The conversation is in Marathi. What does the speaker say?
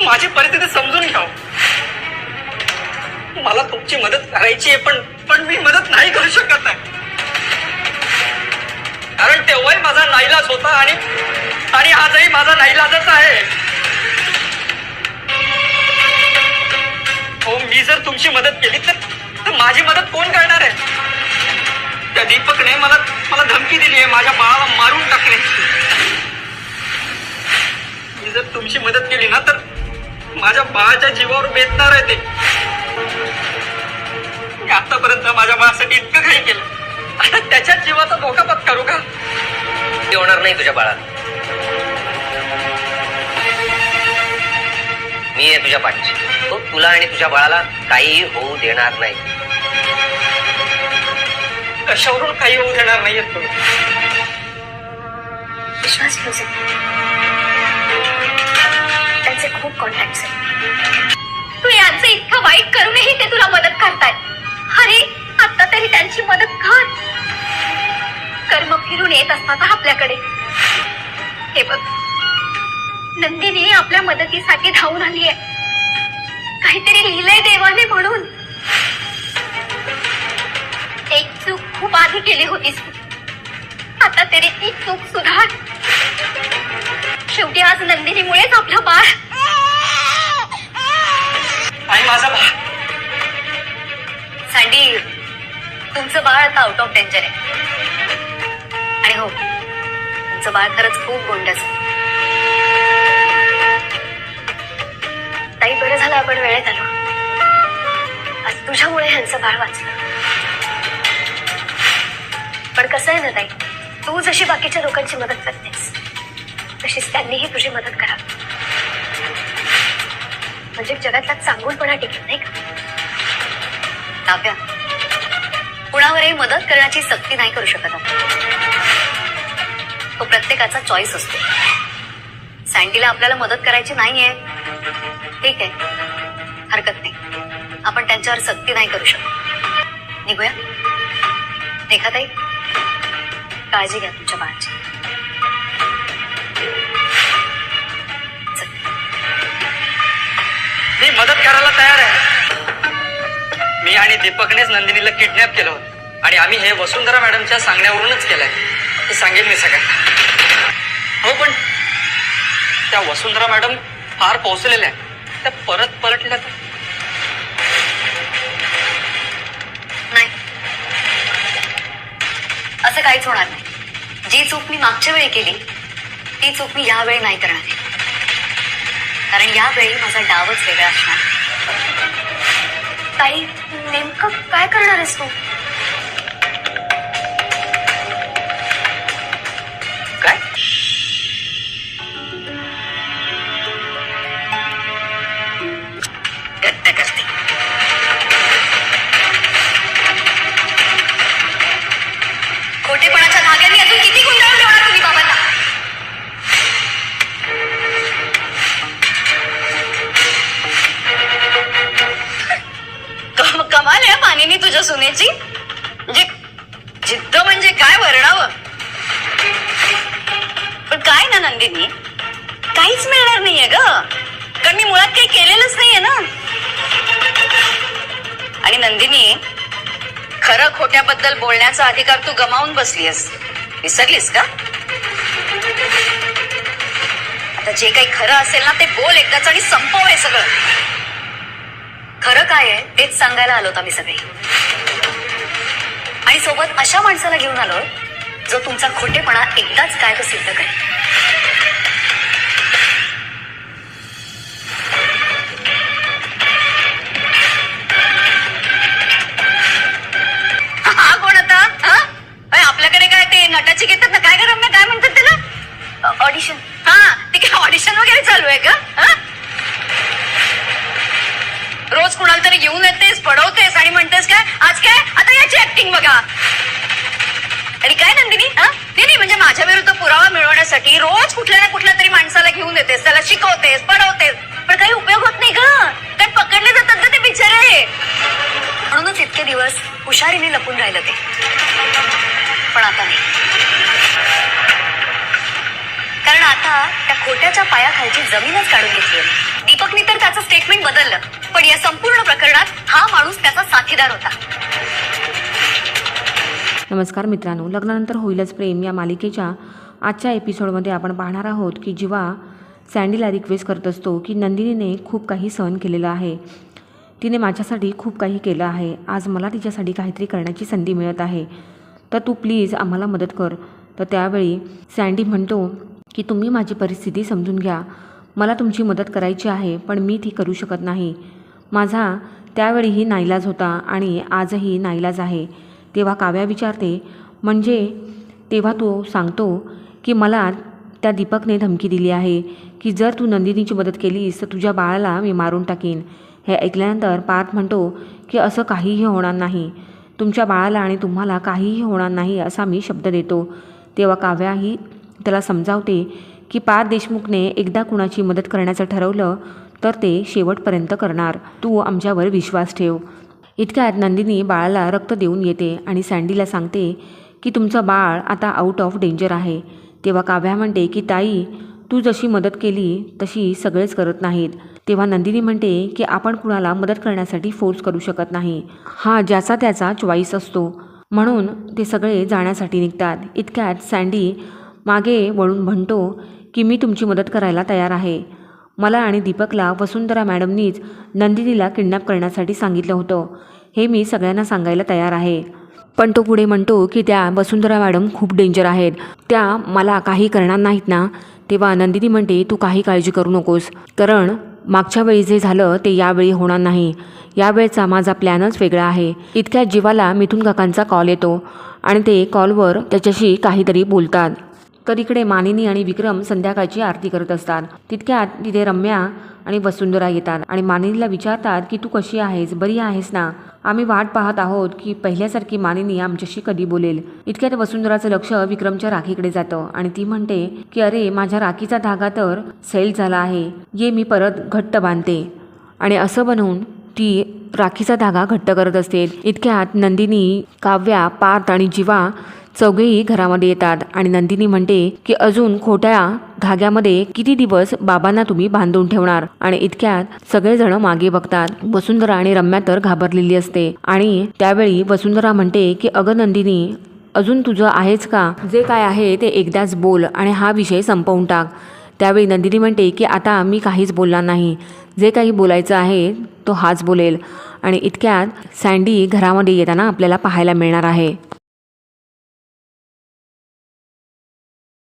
माझी परिस्थिती समजून घ्या मला तुमची मदत करायची आहे पण पण मी मदत नाही करू शकत नाही कारण तेव्हाही माझा नाईलाज होता आणि आणि आजही माझा नाईलाजच आहे. हो मी जर तुमची मदत केली तर तर माझी मदत कोण करणार आहे? त्या दीपकने मला मला धमकी दिली आहे माझ्या बाळाला मारून टाकण्याची. मी जर तुमची मदत केली ना तर माझ्या बाळाच्या जीवावर बेतणार आहे ते. आतापर्यंत माझ्या बाळासाठी इतकं काही केलं. आता त्याच्या जीवाचा धोका पत्करू का? ते होणार नाही तुझ्या बाळाला. मी आहे तुझ्या पाठीशी. तो तुला आणि तुझ्या बाळाला काहीही होऊ देणार नाही. कशावरून काही होऊ देणार नाहीयेत तुम्ही? विश्वास ठेव आपल्याकडे. हे बघ नंदिनी आपल्या मदतीसाठी धावून आली आहे काहीतरी लिहिलंय देवाने म्हणून. एक चूक खूप आधी केली होतीस. आता तरी ती चूक सुधार. शेवटी आज नंदिनीमुळेच आपलं बाळ. आणि माझा बाळ. सँडी तुमचं बाळ आता आउट ऑफ डेंजर आहे. आणि हो तुमचं बाळ खरंच खूप गोंडस ताई बरं झालं आपण वेळेत आलो. आज तुझ्यामुळे ह्यांचं बाळ वाचलं. पण कसं आहे ना ताई तू जशी बाकीच्या लोकांची मदत करतेस तशीच त्यांनीही तुझी मदत करावी. म्हणजे जगातला चांगूलपणा टिकेल नाही का? काव्या कुणावरही मदत करण्याची सक्ती नाही करू शकत आपण. तो प्रत्येकाचा चॉईस असतो. सँडीला आपल्याला मदत करायची नाहीये. ठीक आहे. हरकत नाही. आपण त्यांच्यावर सक्ती नाही करू शकत. निघूया? रेखाताई काळजी घ्या तुमच्या बाळाची. मी मदत करायला तयार आहे. मी आणि दीपकनेच नंदिनीला किडनॅप केलं होतं. आणि आम्ही हे वसुंधरा मॅडमच्या सांगण्यावरूनच केलंय. ते सांगेन मी सगळ्यांना हो पण त्या वसुंधरा मॅडम फार पोहोचलेल्या त्या परत पलटल्या तर? नाही. असं काहीच होणार नाही. जी चूक मी मागच्या वेळी केली ती चूक मी यावेळी नाही करणार. आहे कारण यावेळी माझा डावच वेगळा असणार. ताई नेमकं काय करणार आहेस तू? काहीच मिळणार नाहीये ग. कारण मी मुळात काही केलेलंच नाहीये ना. आणि नंदिनी खरं खोट्याबद्दल बोलण्याचा अधिकार तू गमावून बसलीस विसरलीस का? आता जे काही खरं असेल ना ते बोल एकदाच आणि संपव हे सगळं. खरं काय आहे तेच सांगायला आलो आम्ही सगळे. आणि सोबत अशा माणसाला घेऊन आलो जो तुमचा खोटेपणा एकदाच काय तो सिद्ध करेल. ऑडिशन वगैरे चालू आहे का? रोज कुणाला तरी घेऊन येतेस पडवतेस आणि म्हणतेस काय आज काय? आता याची ऍक्टिंग बघा. आणि काय नंदिनी? नाही नाही, म्हणजे माझ्या विरुद्ध पुरावा मिळवण्यासाठी रोज कुठल्या ना कुठल्या तरी माणसाला घेऊन येतेस त्याला शिकवतेस कारण आता त्या खोट्याच्या पायाखालची जमीनच काढून घेतली दीपकने तर त्याचं स्टेटमेंट बदललं. पण या संपूर्ण प्रकरणात हा माणूस त्याचा साथीदार होता. नमस्कार मित्रांनो लग्नानंतर होईलच प्रेम या मालिकेच्या आजच्या एपिसोडमध्ये आपण पाहणार आहोत की जेव्हा सँडीला रिक्वेस्ट करत असतो की नंदिनीने खूप काही सहन केलेलं आहे. तिने माझ्यासाठी खूप काही केलं आहे. आज मला तिच्यासाठी काहीतरी करण्याची संधी मिळत आहे. तर तू प्लीज आम्हाला मदत कर. तर त्यावेळी सँडी म्हणतो की तुम्ही माझी परिस्थिती समजून घ्या. मला तुमची मदत करायची आहे पण मी ती करू शकत नाही. माझा त्यावेळीही नाईलाज होता आणि आजही नाईलाज आहे. तेव्हा काव्या विचारते म्हणजे तेव्हा तो सांगतो की मला त्या दीपकने धमकी दिली आहे की जर तू नंदिनीची मदत केलीस तर तुझ्या बाळाला मी मारून टाकीन. हे ऐकल्यानंतर पार्थ म्हणतो की असं काहीही होणार नाही. तुमच्या बाळाला आणि तुम्हाला काहीही होणार नाही असा मी शब्द देतो. तेव्हा काव्याही त्याला समजावते की पार देशमुखने एकदा कुणाची मदत करण्याचं ठरवलं तर ते शेवटपर्यंत करणार. तू आमच्यावर विश्वास ठेव. इतक्यात नंदिनी बाळाला रक्त देऊन येते आणि सँडीला सांगते की तुमचं बाळ आता आऊट ऑफ डेंजर आहे. तेव्हा काव्या म्हणते की ताई तू जशी मदत केली तशी सगळेच करत नाहीत. तेव्हा नंदिनी म्हणते की आपण कुणाला मदत करण्यासाठी फोर्स करू शकत नाही. हा ज्याचा त्याचा चॉईस असतो. म्हणून ते सगळे जाण्यासाठी निघतात. इतक्यात सँडी मागे वळून म्हणतो की मी तुमची मदत करायला तयार आहे. मला आणि दीपकला वसुंधरा मॅडमनीच नंदिनीला किडनॅप करण्यासाठी सांगितलं होतं. हे मी सगळ्यांना सांगायला तयार आहे. पण तो पुढे म्हणतो की त्या वसुंधरा मॅडम खूप डेंजर आहेत. त्या मला काही करणार नाहीत ना. तेव्हा नंदिनी म्हणते तू काही काळजी करू नकोस. कारण मागच्या वेळी जे झालं ते यावेळी होणार नाही. यावेळचा माझा प्लॅनच वेगळा आहे. इतक्या जीवाला मिथून काकांचा कॉल येतो आणि ते कॉलवर त्याच्याशी काहीतरी बोलतात. तर इकडे मानिनी आणि विक्रम संध्याकाळची आरती करत असतात. तितक्यात तिथे रम्या आणि वसुंधरा येतात आणि मानिनीला विचारतात की तू कशी आहेस? बरी आहेस ना? आम्ही वाट पाहत आहोत की पहिल्यासारखी मानिनी आमच्याशी कधी बोलेल. इतक्यात वसुंधराचं लक्ष विक्रमच्या राखीकडे जातं आणि ती म्हणते की अरे माझ्या राखीचा धागा तर सैल झाला आहे. ये मी परत घट्ट बांधते. आणि असं बनवून ती राखीचा धागा घट्ट करत असते. इतक्यात नंदिनी काव्या पार्थ आणि जीवा चौघेही घरामध्ये येतात आणि नंदिनी म्हणते की अजून खोट्या धाग्यामध्ये किती दिवस बाबांना तुम्ही बांधून ठेवणार? आणि इतक्यात सगळेजण मागे बघतात. वसुंधरा आणि रम्या तर घाबरलेली असते. आणि त्यावेळी वसुंधरा म्हणते की अगं नंदिनी अजून तुझं आहेच का? जे काय आहे ते एकदाच बोल आणि हा विषय संपवून टाक. त्यावेळी नंदिनी म्हणते की आता मी काहीच बोलणार नाही. जे काही बोलायचं आहे तो हाच बोलेल. आणि इतक्यात सँडी घरामध्ये येताना आपल्याला पाहायला मिळणार आहे.